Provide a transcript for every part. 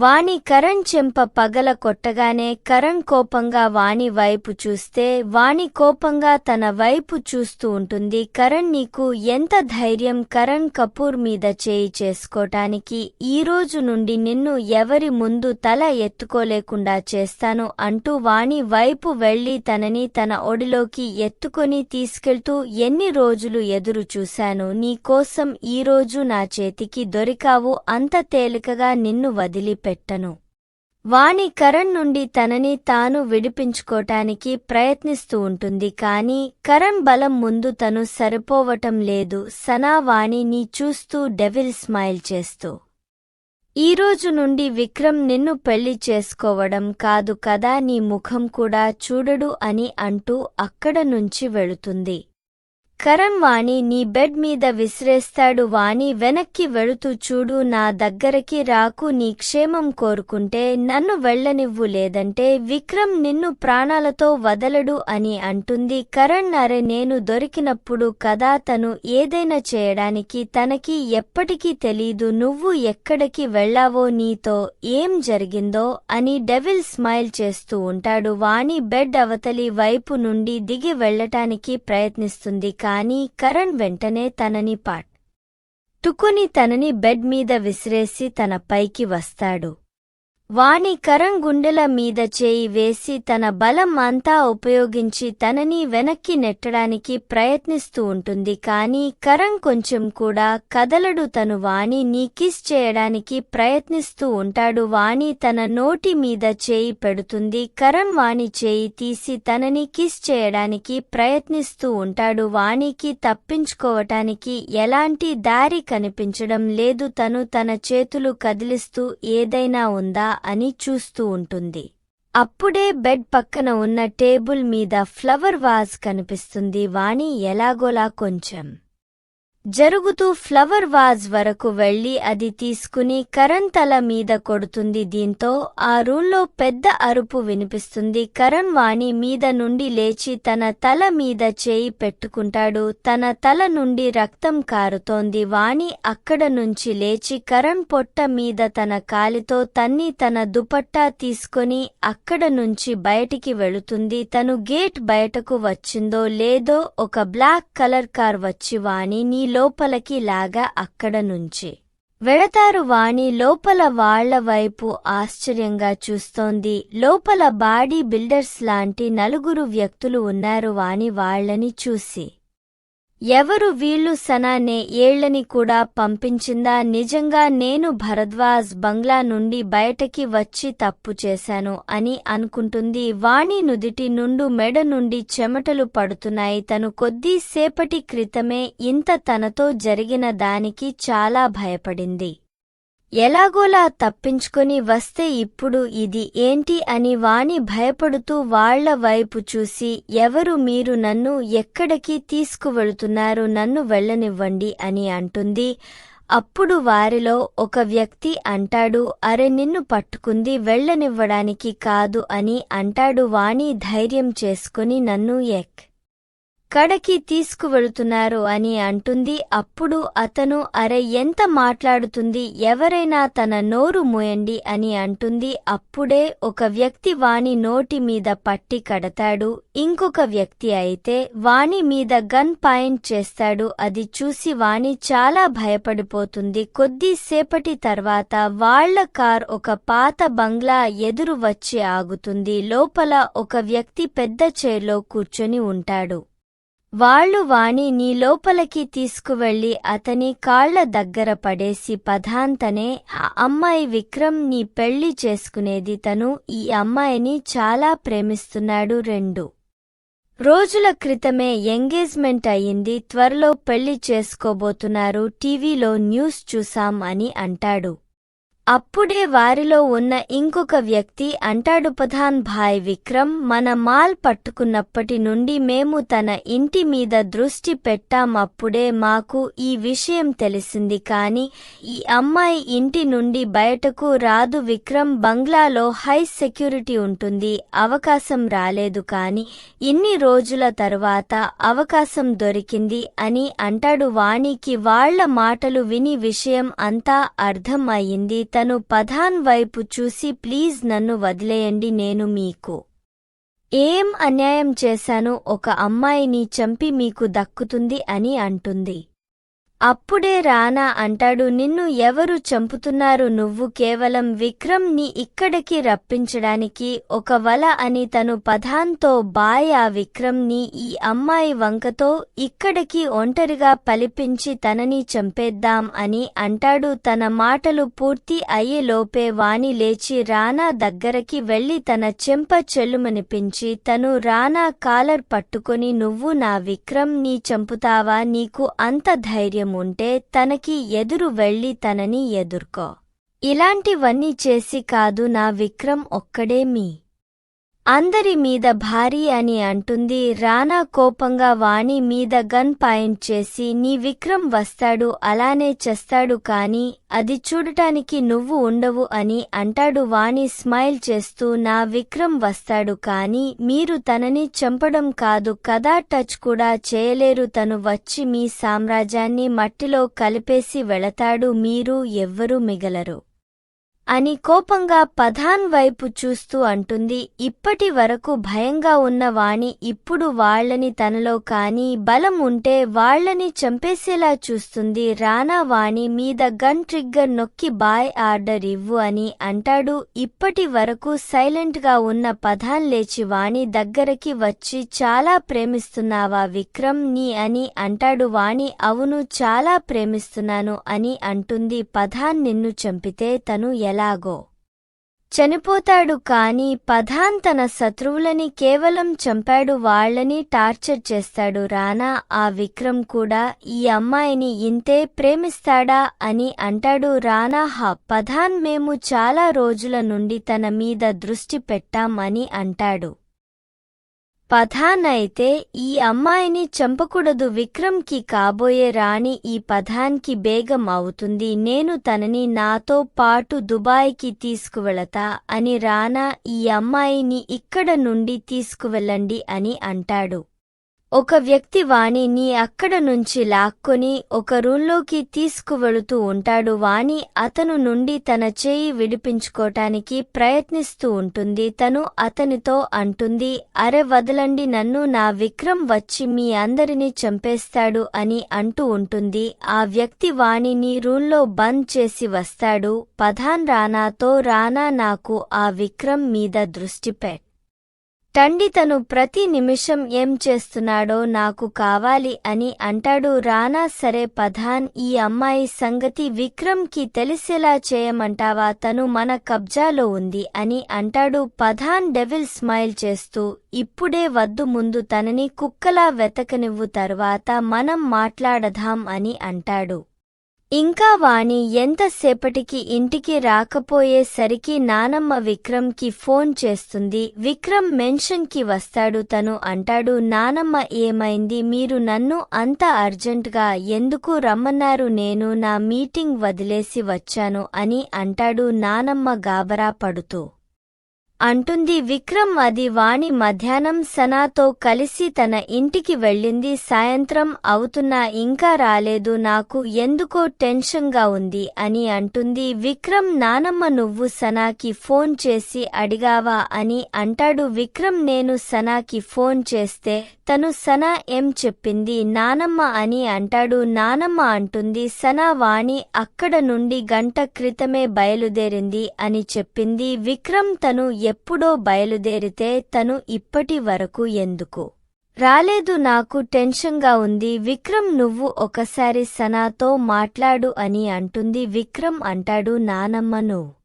వాణి కరణ్ చెంప పగల కొట్టగానే కరణ్ కోపంగా వాణి వైపు చూస్తే వాణి కోపంగా తన వైపు చూస్తూ ఉంటుంది. కరణ్ నీకు ఎంత ధైర్యం? కరణ్ కపూర్ మీద చేయి చేసుకోటానికి ఈ రోజు నుండి నిన్ను ఎవరి ముందు తల ఎత్తుకోలేకుండా చేస్తాను అంటూ వాణి వైపు వెళ్ళి తనని తన ఒడిలోకి ఎత్తుకొని తీసుకెళ్తూ ఎన్ని రోజులు ఎదురు చూశాను? నీకోసం ఈరోజు ఈ రోజు నా చేతికి దొరికావు. అంత తేలికగా నిన్ను పెట్టను. వాణి కరణ్ నుండి తనని తాను విడిపించుకోటానికి ప్రయత్నిస్తూ ఉంటుంది కాని కరణ్ బలం ముందు తను సరిపోవటం లేదు. సనా వాణిని చూస్తూ డెవిల్ స్మైల్ చేస్తూ ఈ రోజు నుండి విక్రమ్ నిన్ను పెళ్ళి చేసుకోవడం కాదు కదా నీ ముఖం కూడా చూడడు అని అంటూ అక్కడ నుంచి వెళుతుంది. కరం వాణి నీ బెడ్ మీద విసిరేస్తాడు వాణి వెనక్కి వెళుతూ చూడు నా దగ్గరకి రాకు నీ క్షేమం కోరుకుంటే నన్ను వెళ్ళనివ్వు లేదంటే విక్రమ్ నిన్ను ప్రాణాలతో వదలడు అని అంటుంది కరణ్ అరే నేను దొరికినప్పుడు కదా తను ఏదైనా చేయడానికి తనకి ఎప్పటికీ తెలీదు నువ్వు ఎక్కడికి వెళ్ళావో నీతో ఏం జరిగిందో అని డెవిల్ స్మైల్ చేస్తూ ఉంటాడు. వాణి బెడ్ అవతలి వైపు నుండి దిగి వెళ్ళటానికి ప్రయత్నిస్తుంది. కాని కరణ్ వెంటనే తనని పాట్ టుకుని తనని బెడ్ మీద విసిరేసి తన పైకి వస్తాడు. వాణి కరణ్ గుండెల మీద చేయి వేసి తన బలం అంతా ఉపయోగించి తనని వెనక్కి నెట్టడానికి ప్రయత్నిస్తూ ఉంటుంది. కాని కరణ్ కొంచెం కూడా కదలడు. తను వాణిని కిస్ చేయడానికి ప్రయత్నిస్తూ ఉంటాడు. వాణి తన నోటి మీద చేయి పెడుతుంది. కరణ్ వాణి చేయి తీసి తనని కిస్ చేయడానికి ప్రయత్నిస్తూ ఉంటాడు. వాణికి తప్పించుకోవటానికి ఎలాంటి దారి కనిపించడం లేదు. తను తన చేతులు కదిలిస్తూ ఏదైనా ఉందా? అని చూస్తూ ఉంటుంది. అప్పుడే బెడ్ పక్కన ఉన్న టేబుల్ మీద ఫ్లవర్ వాజ్ కనిపిస్తుంది. వాణి ఎలాగోలా కొంచెం జరుగుతూ ఫ్లవర్ వాజ్ వరకు వెళ్ళి అది తీసుకుని కరణ్ తల మీద కొడుతుంది దీంతో ఆ రూంలో పెద్ద అరుపు వినిపిస్తుంది. కరణ్ వాణి మీద నుండి లేచి తన తల మీద చేయి పెట్టుకుంటాడు. తన తల నుండి రక్తం కారుతోంది. వాణి అక్కడ నుంచి లేచి కరణ్ పొట్ట మీద తన కాలితో తన్ని తన దుపట్టా తీసుకొని అక్కడ నుంచి బయటికి వెళుతుంది. తను గేట్ బయటకు వచ్చిందో లేదో ఒక బ్లాక్ కలర్ కార్ వచ్చి వాణి నీలో లోపలికి లాగా అక్కడ నుంచి. వెళతారు వాణి లోపల వాళ్ళ వైపు ఆశ్చర్యంగా చూస్తోంది. లోపల బాడీ బిల్డర్స్ లాంటి నలుగురు వ్యక్తులు ఉన్నారు వాణి వాళ్ళని చూసి. ఎవరు వీళ్ళు సనానే ఏళ్ళని కూడా పంపించిందా? నిజంగా నేను భరద్వాజ్ బంగ్లా నుండి బయటకి వచ్చి తప్పు చేశాను అని అనుకుంటుంది. వాణి నుదిటి నుండు మెడ నుండి చెమటలు పడుతున్నాయి. తను కొద్దిసేపటి క్రితమే ఇంత తనతో జరిగిన దానికి చాలా భయపడింది. ఎలాగోలా తప్పించుకొని వస్తే ఇప్పుడు ఇది ఏంటి అని వాణి భయపడుతూ వాళ్ళ వైపు చూసి ఎవరు మీరు నన్ను ఎక్కడికి తీసుకువెళుతున్నారు నన్ను వెళ్ళనివ్వండి అని అంటుంది. అప్పుడు వారిలో ఒక వ్యక్తి అంటాడు అరె నిన్ను పట్టుకుంది వెళ్ళనివ్వడానికి కాదు అని అంటాడు వాణి ధైర్యం చేసుకుని నన్ను ఎక్ కడకి తీసుకువెళుతున్నారు అని అంటుంది. అప్పుడు అతను అరే ఎంత మాట్లాడుతుంది? ఎవరైనా తన నోరు మోయండి అని అంటుంది. అప్పుడే ఒక వ్యక్తి వాణి నోటి మీద పట్టి కడతాడు. ఇంకొక వ్యక్తి అయితే వాణి మీద గన్ పాయింట్ చేస్తాడు. అది చూసి వాణి చాలా భయపడిపోతుంది. కొద్దిసేపటి తర్వాత వాళ్ళ కార్ ఒక పాత బంగ్లా ఎదురు వచ్చి ఆగుతుంది. లోపల ఒక వ్యక్తి పెద్ద చైర్లో కూర్చొని ఉంటాడు. వాళ్ళు వాణి నీ లోపలికి తీసుకువెళ్ళి అతని కాళ్ళ దగ్గర పడేసి పదాంతనే ఆ అమ్మాయి విక్రమ్ నీ పెళ్ళి చేసుకునేది తను ఈ అమ్మాయిని చాలా ప్రేమిస్తున్నాడు రెండు రోజుల క్రితమే ఎంగేజ్మెంట్ అయింది త్వరలో పెళ్ళి చేసుకోబోతున్నారు టీవీలో న్యూస్ చూసాం అని అంటాడు. అప్పుడే వారిలో ఉన్న ఇంకొక వ్యక్తి అంటాడు ప్రధాన్ భాయ్ విక్రమ్ మన మాల్ పట్టుకున్నప్పటి నుండి మేము తన ఇంటి మీద దృష్టి పెట్టాం అప్పుడే మాకు ఈ విషయం తెలిసింది. కాని ఈ అమ్మాయి ఇంటి నుండి బయటకు రాదు. విక్రమ్ బంగ్లాలో హై సెక్యూరిటీ ఉంటుంది అవకాశం రాలేదు. కాని ఇన్ని రోజుల తరువాత అవకాశం దొరికింది అని అంటాడు వాణికి. వాళ్ళ మాటలు విని విషయం అంతా అర్థం అయింది. తను పధాన్ వైపు చూసి ప్లీజ్ నన్ను వదిలేయండి నేను మీకు ఏం అన్యాయం చేశాను ఒక అమ్మాయిని చంపి మీకు దక్కుతుంది అని అంటుంది. అప్పుడే రానా అంటాడు నిన్ను ఎవరు చంపుతున్నారు? నువ్వు కేవలం విక్రమ్ని ఇక్కడికి రప్పించడానికి ఒక వల అని తను పధాన్తో బాయ్ ఆ విక్రమ్ని ఈ అమ్మాయి వంకతో ఇక్కడికి ఒంటరిగా పలిపించి తనని చంపేద్దాం అని అంటాడు. తన మాటలు పూర్తి అయ్యేలోపే వాణి లేచి రానా దగ్గరకి వెళ్ళి తన చెంప చెల్లుమనిపించి తను రానా కాలర్ పట్టుకొని నువ్వు నా విక్రమ్ని చంపుతావా? నీకు అంత ధైర్యం ఉంటే తనకి ఎదురు వెళ్ళి తనని ఎదుర్కో. ఇలాంటివన్నీ చేసి కాదు నా విక్రమ్ ఒక్కడే మీ అందరి మీద భారీ అని అంటుంది రానా కోపంగా వాణి మీద గన్ పాయింట్ చేసి నీ విక్రమ్ వస్తాడు అలానే చేస్తాడు కాని అది చూడటానికి నువ్వు ఉండవు అని అంటాడు వాణి స్మైల్ చేస్తూ నా విక్రమ్ వస్తాడు కాని మీరు తనని చంపడం కాదు కదా టచ్ కూడా చేయలేరు తను వచ్చి మీ సామ్రాజ్యాన్ని మట్టిలో కలిపేసి వెళతాడు మీరు ఎవ్వరూ మిగలరు. అని కోపంగా పధాన్ వైపు చూస్తూ అంటుంది ఇప్పటి వరకు భయంగా ఉన్న వాణి ఇప్పుడు వాళ్ళని తనలో కాని బలం ఉంటే వాళ్ళని చంపేసేలా చూస్తుంది. రానా వాణి మీద గన్ ట్రిగ్గర్ నొక్కి బాయ్ ఆర్డర్ ఇవ్వు అని అంటాడు. ఇప్పటి వరకు సైలెంట్గా ఉన్న పధాన్ లేచి వాణి దగ్గరకి వచ్చి చాలా ప్రేమిస్తున్నావా విక్రమ్ నీ అని అంటాడు వాణి. అవును చాలా ప్రేమిస్తున్నాను అని అంటుంది. పధాన్ నిన్ను చంపితే తను ఎలాగో. చనిపోతాడు కాని పధాన్ తన శత్రువులని కేవలం చంపాడు వాళ్ళని టార్చర్ చేస్తాడు రానా ఆ విక్రమ్ కూడా ఈ అమ్మాయిని ఇంతే ప్రేమిస్తాడా అని అంటాడు రానా హా పధాన్ మేము చాలా రోజుల నుండి తన మీద దృష్టి పెట్టాం అని అంటాడు. పధాన్ అయితే ఈ అమ్మాయిని చంపకూడదు. విక్రమ్కి కాబోయే రాణి ఈ పధాన్కి బేగం అవుతుంది. నేను తనని నాతో పాటు దుబాయ్కి తీసుకువెళతా అని రానా ఈ అమ్మాయిని ఇక్కడ నుండి తీసుకువెళ్ళండి అని అంటాడు. ఒక వ్యక్తి వాణిని అక్కడ నుంచి లాక్కొని ఒక రూంలోకి తీసుకువెళుతూ ఉంటాడు. వాణి అతను నుండి తన చేయి విడిపించుకోటానికి ప్రయత్నిస్తూ ఉంటుంది. తను అతనితో అంటుంది అరె వదలండి నన్ను నా విక్రమ్ వచ్చి మీ అందరినీ చంపేస్తాడు అని అంటూ ఉంటుంది. ఆ వ్యక్తి వాణిని రూంలో బంద్ చేసి వస్తాడు. పధాన్ రానాతో రానా నాకు ఆ విక్రమ్ మీద దృష్టి పెట్ తండ్రి తను ప్రతి నిమిషం ఏం చేస్తున్నాడో నాకు కావాలి అని అంటాడు. రానా సరే పధాన్ ఈ అమ్మాయి సంగతి విక్రమ్కి తెలిసేలా చేయమంటావా? తను మన కబ్జాలో ఉంది అని అంటాడు. పధాన్ డెవిల్ స్మైల్ చేస్తూ ఇప్పుడే వద్దు ముందు తనని కుక్కలా వెతకనివ్వు తర్వాత మనం మాట్లాడదాం అని అంటాడు. ఇంకా వాణి ఎంతసేపటికి ఇంటికి రాకపోయేసరికి నానమ్మ విక్రమ్కి ఫోన్ చేస్తుంది. విక్రమ్ మెన్షన్కి వస్తాడు. తను అంటాడు నానమ్మ ఏమైంది? మీరు నన్ను అంత అర్జెంటుగా ఎందుకు రమ్మన్నారు? నేను నా మీటింగ్ వదిలేసి వచ్చాను అని అంటాడు నానమ్మ గాబరా పడుతూ. అంటుంది విక్రమ్ అది వాణి మధ్యాహ్నం సనాతో కలిసి తన ఇంటికి వెళ్ళింది. సాయంత్రం అవుతున్నా ఇంకా రాలేదు. నాకు ఎందుకో టెన్షన్గా ఉంది అని అంటుంది విక్రమ్. నానమ్మ నువ్వు సనాకి ఫోన్ చేసి అడిగావా అని అంటాడు విక్రమ్. నేను సనాకి ఫోన్ చేస్తే తను సనా ఏం చెప్పింది? నానమ్మ అని అంటాడు. నానమ్మ అంటుంది సనా వాణి అక్కడ నుండి గంట క్రితమే బయలుదేరింది అని చెప్పింది. విక్రమ్ తను ఎప్పుడో బయలుదేరితే తను ఇప్పటి వరకు ఎందుకు? రాలేదు నాకు టెన్షన్గా ఉంది. విక్రమ్ నువ్వు ఒకసారి సనాతో మాట్లాడు అని అంటుంది. విక్రమ్ అంటాడు నానమ్మ నువ్వు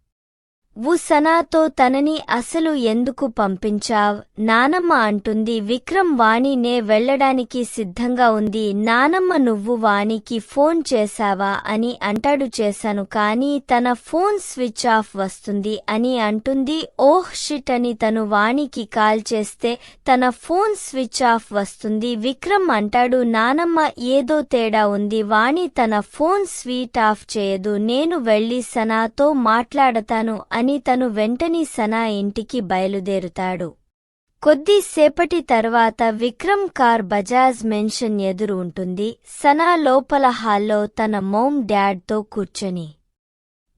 సనాతో తనని అసలు ఎందుకు పంపించావ్? నానమ్మ అంటుంది విక్రమ్ వాణినే వెళ్ళడానికి సిద్ధంగా ఉంది. నానమ్మ నువ్వు వాణికి ఫోన్ చేశావా? అని అంటాడు చేశాను. కాని తన ఫోన్ స్విచ్ ఆఫ్ వస్తుంది అని అంటుంది. ఓహ్ షిట్ అని తను వాణికి కాల్ చేస్తే తన ఫోన్ స్విచ్ ఆఫ్ వస్తుంది. విక్రమ్ అంటాడు నానమ్మ ఏదో తేడా ఉంది. వాణి తన ఫోన్ స్విచ్ ఆఫ్ చేయదు. నేను వెళ్ళి సనాతో మాట్లాడతాను అని తను వెంటనే సనా ఇంటికి బయలుదేరుతాడు. కొద్దిసేపటి తర్వాత విక్రమ్ కార్ బజాజ్ మెన్షన్ ఎదురు ఉంటుంది. సనా లోపల హాల్లో తన మోమ్ డాడ్తో కూర్చొని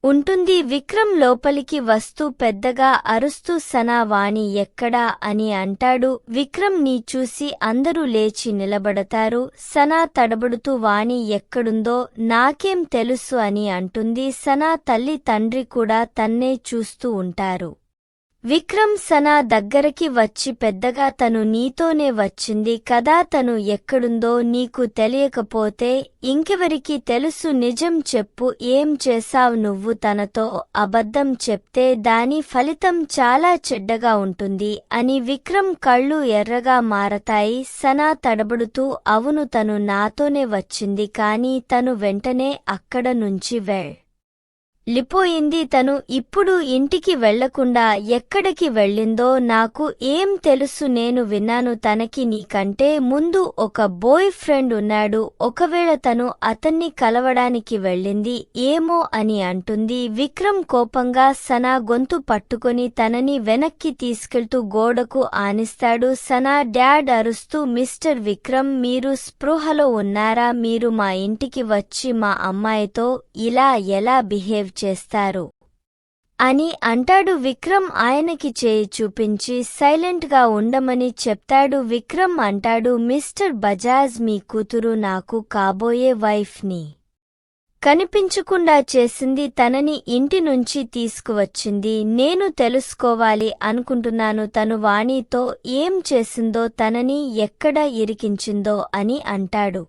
ఉంటుంది. విక్రమ్ లోపలికి వస్తూ పెద్దగా అరుస్తూ సనా వాణి ఎక్కడా? అని అంటాడు. విక్రమ్ నీ చూసి అందరూ లేచి నిలబడతారు. సనా తడబడుతూ వాణి ఎక్కడుందో నాకేం తెలుసు అని అంటుంది. సనా తల్లి తండ్రి కూడా తన్నే చూస్తూ ఉంటారు. విక్రమ్ సనా దగ్గరకి వచ్చి పెద్దగా తను నీతోనే వచ్చింది కదా తను ఎక్కడుందో నీకు తెలియకపోతే ఇంకెవరికి తెలుసు నిజం చెప్పు ఏం చేశావ్ నువ్వు తనతో అబద్ధం చెప్తే దాని ఫలితం చాలా చెడ్డగా ఉంటుంది అని విక్రమ్ కళ్ళు ఎర్రగా మారతాయి. సనా తడబడుతూ అవును తను నాతోనే వచ్చింది కాని తను వెంటనే అక్కడ నుంచి వెళ్ లిపోయింది తను ఇప్పుడు ఇంటికి వెళ్ళకుండా ఎక్కడికి వెళ్ళిందో నాకు ఏం తెలుసు నేను విన్నాను తనకి నీకంటే ముందు ఒక బాయ్ ఫ్రెండ్ ఉన్నాడు ఒకవేళ తను అతన్ని కలవడానికి వెళ్ళింది ఏమో అని అంటుంది. విక్రమ్ కోపంగా సనా గొంతు పట్టుకొని తనని వెనక్కి తీసుకెళ్తూ గోడకు ఆనిస్తాడు. సనా డాడ్ అరుస్తూ మిస్టర్ విక్రమ్ మీరు స్పృహలో ఉన్నారా? మీరు మా ఇంటికి వచ్చి మా అమ్మాయితో ఇలా ఎలా బిహేవ్ చేస్తారు. అని అంటాడు విక్రమ్ ఆయనకి చేయి చూపించి సైలెంట్గా ఉండమని చెప్తాడు విక్రమ్ అంటాడు మిస్టర్ బజాజ్ మీ కూతురు నాకు కాబోయే వైఫ్ని. కనిపించకుండా చేసింది తనని ఇంటి నుంచి తీసుకువచ్చింది. నేను తెలుసుకోవాలి అనుకుంటున్నాను. తను వాణితో ఏం చేసిందో తనని ఎక్కడ ఇరికించిందో అని అంటాడు.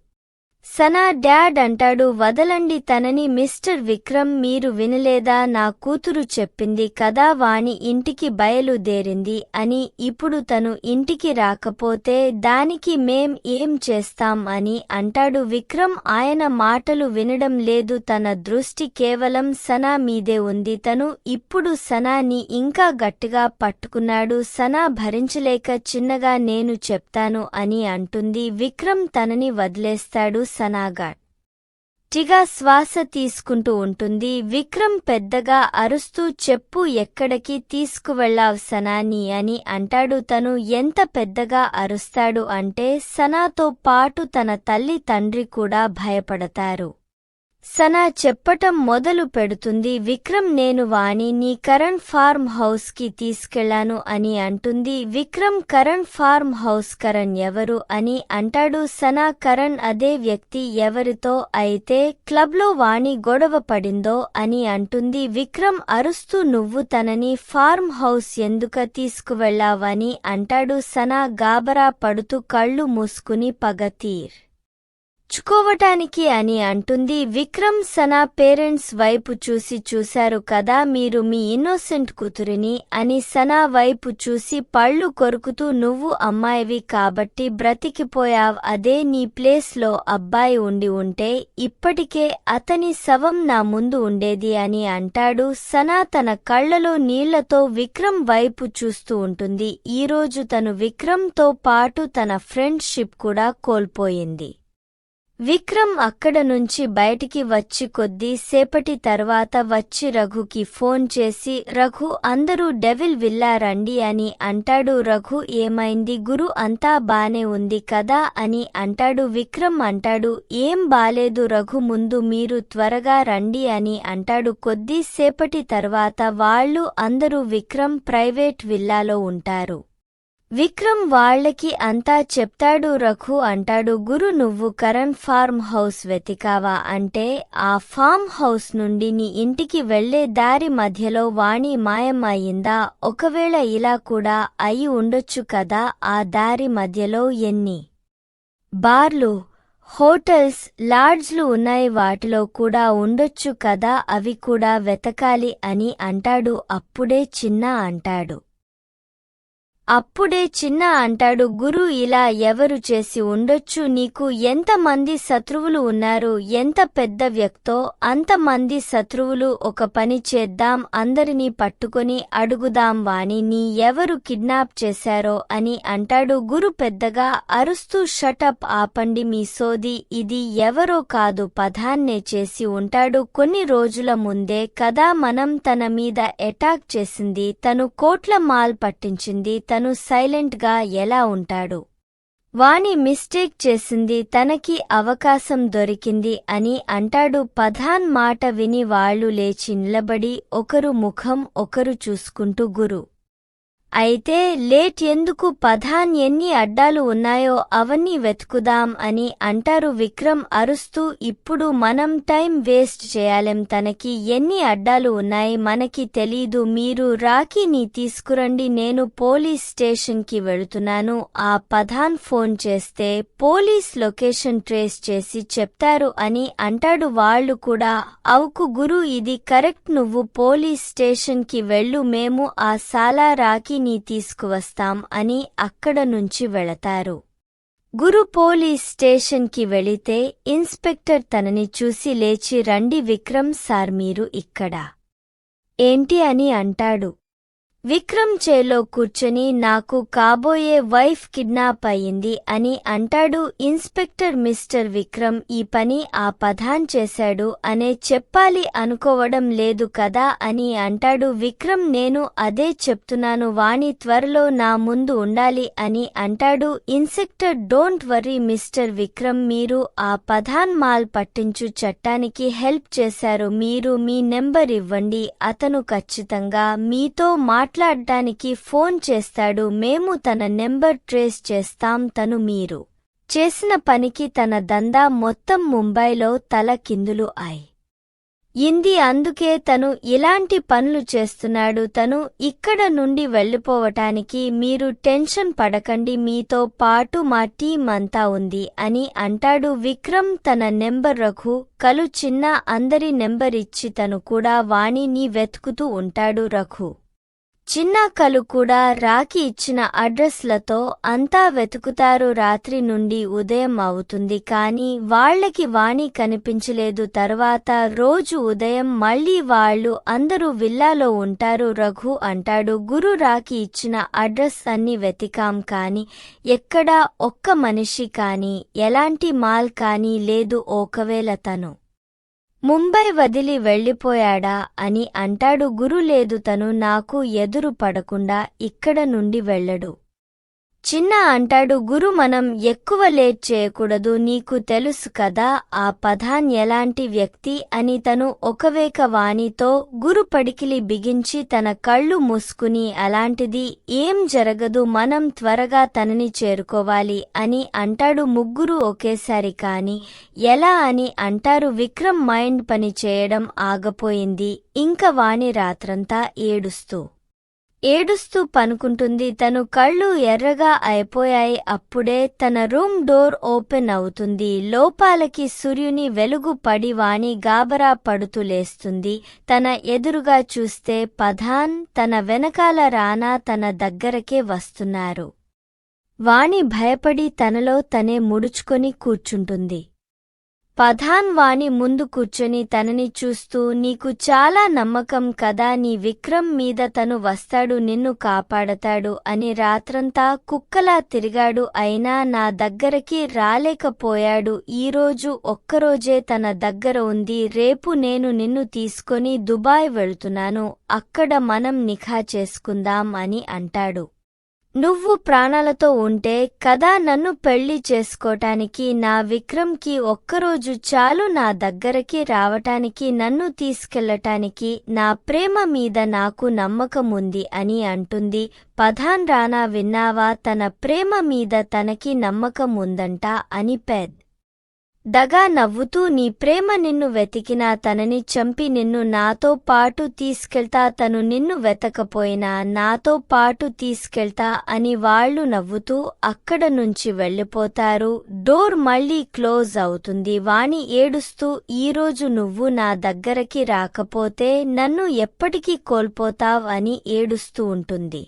సనా డాడ్ అంటాడు వదలండి తనని మిస్టర్ విక్రమ్ మీరు వినలేదా? నా కూతురు చెప్పింది కదా వాణి ఇంటికి బయలుదేరింది అని. ఇప్పుడు తను ఇంటికి రాకపోతే దానికి మేం ఏం చేస్తాం అని అంటాడు విక్రమ్. ఆయన మాటలు వినడం లేదు. తన దృష్టి కేవలం సనా మీదే ఉంది. తను ఇప్పుడు సనాని ఇంకా గట్టిగా పట్టుకున్నాడు. సనా భరించలేక చిన్నగా నేను చెప్తాను అని అంటుంది. విక్రమ్ తనని వదిలేస్తాడు. సనాగాడ్ టిగా శ్వాస తీసుకుంటూ ఉంటుంది. విక్రమ్ పెద్దగా అరుస్తూ చెప్పు ఎక్కడికి తీసుకువెళ్ళావు సనాని అని అంటాడు. తను ఎంత పెద్దగా అరుస్తాడు అంటే సనాతో పాటు తన తల్లి తండ్రి కూడా భయపడతారు. సనా చెప్పటం మొదలు పెడుతుంది విక్రమ్ నేను వాణి నీ కరణ్ ఫార్మ్ హౌస్కి తీసుకెళ్ళాను అని అంటుంది విక్రమ్ కరణ్ ఫార్మ్ హౌస్ కరణ్ ఎవరు? అని అంటాడు సనా కరణ్ అదే వ్యక్తి ఎవరితో అయితే క్లబ్లో వాణి గొడవ పడిందో? అని అంటుంది విక్రమ్ అరుస్తూ నువ్వు తనని ఫార్మ్ హౌస్ ఎందుక తీసుకువెళ్ళావని అంటాడు సనా గాబరా పడుతూ కళ్ళు మూసుకుని పగతీర్ మెచ్చుకోవటానికి అని అంటుంది విక్రమ్ సనా పేరెంట్స్ వైపు చూసి చూశారు కదా మీరు మీ ఇన్నోసెంట్ కూతురిని అని సనా వైపు చూసి పళ్ళు కొరుకుతూ నువ్వు అమ్మాయివి కాబట్టి బ్రతికిపోయావ్ అదే నీ ప్లేస్లో అబ్బాయి ఉండి ఉంటే ఇప్పటికే అతని శవం నా ముందు ఉండేది అని అంటాడు సనా తన కళ్ళలో నీళ్ళతో విక్రమ్ వైపు చూస్తూ ఉంటుంది. ఈరోజు తను విక్రమ్తో పాటు తన ఫ్రెండ్షిప్ కూడా కోల్పోయింది. విక్రమ్ అక్కడ నుంచి బయటికి వచ్చి కొద్దీ సేపటి తర్వాత వచ్చి రఘుకి ఫోన్ చేసి రఘు అందరూ డెవిల్ విల్లా రండి అని అంటాడు. రఘు ఏమైంది? గురు అంతా బానే ఉంది కదా అని అంటాడు. విక్రమ్ అంటాడు ఏం బాలేదు రఘు ముందు మీరు త్వరగా రండి అని అంటాడు. కొద్దీ సేపటి తర్వాత వాళ్ళు అందరూ విక్రమ్ ప్రైవేట్ విల్లాలో ఉంటారు. విక్రమ్ వాళ్ళకి అంతా చెప్తాడు రఘు అంటాడు గురు నువ్వు కరణ్ ఫార్మ్ హౌస్ వెతికావా? అంటే ఆ ఫామ్ హౌస్ నుండి నీ ఇంటికి వెళ్ళే దారి మధ్యలో వాణి మాయం అయిందా ఒకవేళ ఇలా కూడా అయి ఉండొచ్చు కదా ఆ దారి మధ్యలో ఎన్ని బార్లు హోటల్స్ లాడ్జ్లు ఉన్నాయి వాటిలో కూడా ఉండొచ్చు కదా అవి కూడా వెతకాలి అని అంటాడు అప్పుడే చిన్న అంటాడు. అప్పుడే చిన్న అంటాడు గురు ఇలా ఎవరు చేసి ఉండొచ్చు? నీకు ఎంతమంది శత్రువులు ఉన్నారు? ఎంత పెద్ద వ్యక్తో? అంతమంది శత్రువులు ఒక పని చేద్దాం అందరినీ పట్టుకొని అడుగుదాం వాని నీ ఎవరు కిడ్నాప్ చేశారో? అని అంటాడు. గురు పెద్దగా అరుస్తూ షటప్ ఆపండి మీ సోది ఇది ఎవరో కాదు పదాన్నే చేసి ఉంటాడు. కొన్ని రోజుల ముందే కదా మనం తన మీద అటాక్ చేసింది తను కోట్ల మాల్ పట్టించింది తను సైలెంట్గా ఎలా ఉంటాడు. వాణి మిస్టేక్ చేసింది తనకి అవకాశం దొరికింది అని అంటాడు. పధాన్ మాట విని వాళ్ళు లేచి నిలబడి ఒకరు ముఖం ఒకరు చూసుకుంటూ గురు. అయితే లేట్ ఎందుకు పధాన్ ఎన్ని అడ్డాలు ఉన్నాయో అవన్నీ వెతుకుదాం అని అంటారు విక్రమ్ అరుస్తూ ఇప్పుడు మనం టైం వేస్ట్ చేయాలేం తనకి ఎన్ని అడ్డాలు ఉన్నాయి మనకి తెలీదు మీరు రాకీని తీసుకురండి నేను పోలీస్ స్టేషన్కి వెళుతున్నాను ఆ పధాన్ ఫోన్ చేస్తే పోలీస్ లొకేషన్ ట్రేస్ చేసి చెప్తారు అని అంటాడు. వాళ్ళు కూడా అవుకు గురు ఇది కరెక్ట్ నువ్వు పోలీస్ స్టేషన్కి వెళ్ళు మేము ఆ సాలా నీ తీసుకువస్తాం అని అక్కడ నుంచి వెళతారు. గురు పోలీస్ స్టేషన్కి వెళితే ఇన్స్పెక్టర్ తనని చూసి లేచి రండి విక్రమ్ సార్ మీరు ఇక్కడ. ఏంటి అని అంటాడు. విక్రమ్ చేలో కూర్చొని నాకు కాబోయే వైఫ్ కిడ్నాప్ అయింది అని అంటాడు ఇన్స్పెక్టర్ మిస్టర్ విక్రమ్. ఈ పని ఆ పధాన్ చేశాడు అనే చెప్పాలి అనుకోవడం లేదు కదా అని అంటాడు విక్రమ్. నేను అదే చెప్తున్నాను వాణి త్వరలో నా ముందు ఉండాలి అని అంటాడు inspector. Don't worry mister Vikram మీరు ఆ పధాన్ మాల్ పట్టించు చట్టానికి హెల్ప్ చేశారు మీరు మీ నెంబర్ ఇవ్వండి అతను ఖచ్చితంగా మీతో మాట్లాడటానికి ఫోన్ చేస్తాడు. మేము తన నెంబర్ ట్రేస్ చేస్తాం తను మీరు. చేసిన పనికి తన దందా మొత్తం ముంబైలో తల కిందులు అయి ఇంది అందుకే తను ఇలాంటి పనులు చేస్తున్నాడు. తను ఇక్కడ నుండి వెళ్ళిపోవటానికి మీరు టెన్షన్ పడకండి. మీతో పాటు మా టీం అంతా ఉంది అని అంటాడు విక్రమ్. తన నెంబర్ రఘు కలు చిన్న అందరి నెంబర్ ఇచ్చి తను కూడా వాణిని వెతుకుతూ ఉంటాడు రఘు. చిన్న కలు కూడా రాకి ఇచ్చిన అడ్రస్లతో అంతా వెతుకుతారు. రాత్రి నుండి ఉదయం అవుతుంది కాని వాళ్ళకి వాణి కనిపించలేదు. తర్వాత రోజు ఉదయం మళ్ళీ వాళ్ళు అందరూ విల్లాలో ఉంటారు. రఘు అంటాడు గురు రాకి ఇచ్చిన అడ్రస్ అన్ని వెతికాం కాని ఎక్కడా ఒక్క మనిషి కాని ఎలాంటి మాల్ కాని లేదు. ఒకవేళ తను ముంబై వదిలి వెళ్ళిపోయాడా అని అంటాడు గురు లేదు తను నాకు ఎదురు పడకుండా ఇక్కడ నుండి వెళ్ళడు. చిన్న అంటాడు గురు మనం ఎక్కువ లేట్ చేయకూడదు. నీకు తెలుసు కదా ఆ పధాన్ ఎలాంటి వ్యక్తి అని తను ఒకవేక వాణితో గురు పడికిలి బిగించి తన కళ్ళు మూసుకుని అలాంటిది ఏం జరగదు మనం త్వరగా తనని చేరుకోవాలి అని అంటాడు ముగ్గురు ఒకేసారి. కాని ఎలా అని అంటారు విక్రమ్ మైండ్ పని చేయడం ఆగపోయింది. ఇంక వాణి రాత్రంతా ఏడుస్తూ ఏడుస్తూ పనుకుంటుంది. తను కళ్ళు ఎర్రగా అయిపోయాయి. అప్పుడే తన రూమ్ డోర్ ఓపెన్ అవుతుంది. లోపాలకి సూర్యుని వెలుగు పడి వాణి గాబరా పడుతూ లేస్తుంది. తన ఎదురుగా చూస్తే పధాన్ తన వెనకాల రానా తన దగ్గరకే వస్తున్నారు. వాణి భయపడి తనలో తనే ముడుచుకొని కూర్చుంటుంది. పధాన్ వాణి ముందు కూర్చొని తనని చూస్తూ నీకు చాలా నమ్మకం కదా నీ విక్రమ్ మీద తను వస్తాడు నిన్ను కాపాడతాడు అని రాత్రంతా కుక్కలా తిరిగాడు. అయినా నా దగ్గరకి రాలేకపోయాడు. ఈరోజు ఒక్కరోజే తన దగ్గర ఉంది. రేపు నేను నిన్ను తీసుకొని దుబాయ్ వెళ్తున్నాను. అక్కడ మనం నిఖా చేసుకుందాం అని అంటాడు. నువ్వు ప్రాణాలతో ఉంటే కదా నన్ను పెళ్ళి చేసుకోటానికి నా విక్రమ్కి ఒక్కరోజు చాలు నా దగ్గరకి రావటానికి నన్ను తీసుకెళ్ళటానికి నా ప్రేమ మీద నాకు నమ్మకం ఉంది అని అంటుంది. పధాన్ రానా విన్నావా? తన ప్రేమ మీద తనకి నమ్మకం ఉందంట అని పెద్. దగా నవ్వుతూ నీ ప్రేమ నిన్ను వెతికినా తనని చంపి నిన్ను నాతో పాటు తీసుకెళ్తా తను నిన్ను వెతకపోయినా నాతో పాటు తీసుకెళ్తా అని వాళ్ళు నవ్వుతూ అక్కడ నుంచి వెళ్ళిపోతారు. డోర్ మళ్ళీ క్లోజ్ అవుతుంది. వాణి ఏడుస్తూ ఈరోజు నువ్వు నా దగ్గరకి రాకపోతే నన్ను ఎప్పటికీ కోల్పోతావ్ అని ఏడుస్తూ ఉంటుంది.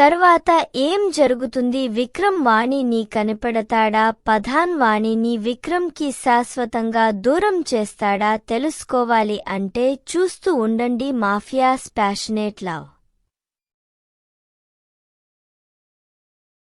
తర్వాత ఏం జరుగుతుంది? విక్రమ్ వాణి నీ కనిపెడతాడా? పధాన్ వాణి నీ విక్రమ్కి శాశ్వతంగా దూరం చేస్తాడా? తెలుసుకోవాలి అంటే చూస్తూ ఉండండి మాఫియాస్ ప్యాషనేట్ లవ్.